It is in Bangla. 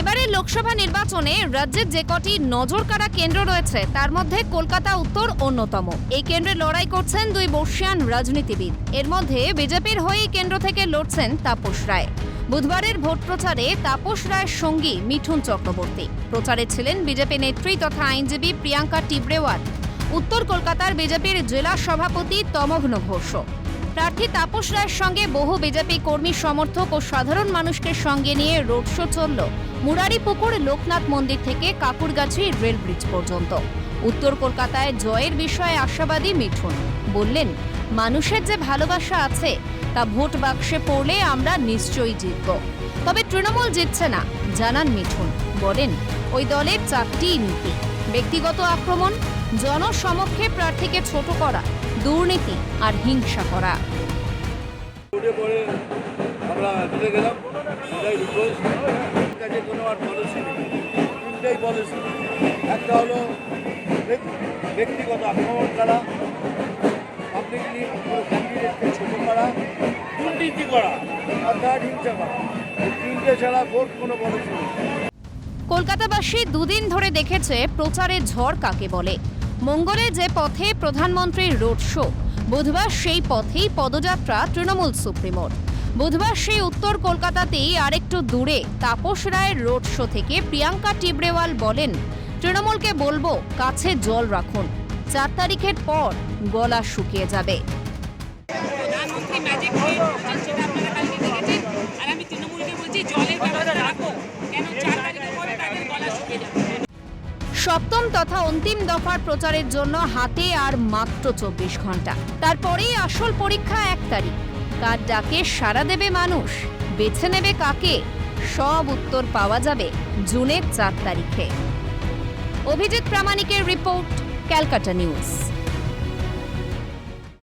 এবারে লোকসভা নির্বাচনে রাজ্যের যে কটি নজরকাড়া কেন্দ্র রয়েছে, তার মধ্যে কলকাতা উত্তর অন্যতম। এই কেন্দ্রে লড়াই করছেন দুই বর্ষিয়ান রাজনীতিবিদ। এর মধ্যে বিজেপির হয়ে কেন্দ্র থেকে লড়ছেন তাপস রায়। বুধবারের ভোট প্রচারে তাপস রায়ের সঙ্গী মিঠুন চক্রবর্তী। প্রচারে ছিলেন বিজেপি নেত্রী তথা আইনজীবী প্রিয়াঙ্কা টিবরেওয়াল উত্তর কলকাতার বিজেপির জেলা সভাপতি তমঘ্ন ঘোষ। প্রার্থী তাপস রায়ের সঙ্গে বহু বিজেপি কর্মী, সমর্থক ও সাধারণ মানুষকে সঙ্গে নিয়ে রোড শো চলল মুরারিপুকুর লোকনাথ মন্দির থেকে কাকুরগাছি রেল ব্রিজ পর্যন্ত। উত্তর কলকাতায় জয়ের বিষয়ে আশাবাদী মিঠুন। বললেন, মানুষের যে ভালোবাসা আছে, তা ভোট বাক্সে পড়লে আমরা নিশ্চয়ই জিতব। তবে তৃণমূল জিতছে না, জানান মিঠুন। বলেন, ওই দলের চারটি নীতি। ব্যক্তিগত আক্রমণ জনসমক্ষে প্রার্থীকে ছোট করা দুর্নীতি আর হিংসা করা। আমরা গেলাম এটাই কাছে কোনো আর পলিসি নেই তিনটেই পলিসি একটা হলো ব্যক্তিগত আক্রমণ করা পাবলিকলি কোনো ক্যান্ডিডেটকে ছোট করা দুর্নীতি করা হিংসা করা। এই তিনটে ছাড়া ভোট কোনো পলিসি নেই। কলকাতাবাসী দুদিন ধরে দেখেছে প্রচারে ঝড় কাকে বলে। মঙ্গলে যে পথে প্রধানমন্ত্রীর রোড শো, বুধবার সেই পথেই পদযাত্রা তৃণমূল সুপ্রিমোর। বুধবার সেই উত্তর কলকাতাতেই আরেকটু দূরে তাপস রায়ের রোড শো থেকে প্রিয়াঙ্কা টিবরেওয়াল বলেন, তৃণমূলকে বলব, কাছে জল রাখুন। চার তারিখের পর গলা শুকিয়ে যাবে। জলের ব্যবস্থা কেন চার তারিখের পরে তাদের গলা শুকিয়ে যাবে? সপ্তম তথা অন্তিম দফার প্রচারের জন্য হাতে আর মাত্র চব্বিশ ঘণ্টা। তারপরেই আসল পরীক্ষা এক তারিখ। কার ডাকে সারা দেবে মানুষ? বেছে নেবে কাকে? সব উত্তর পাওয়া যাবে জুনের চার তারিখে। অভিজিৎ প্রামাণিকের রিপোর্ট, ক্যালকাটা নিউজ।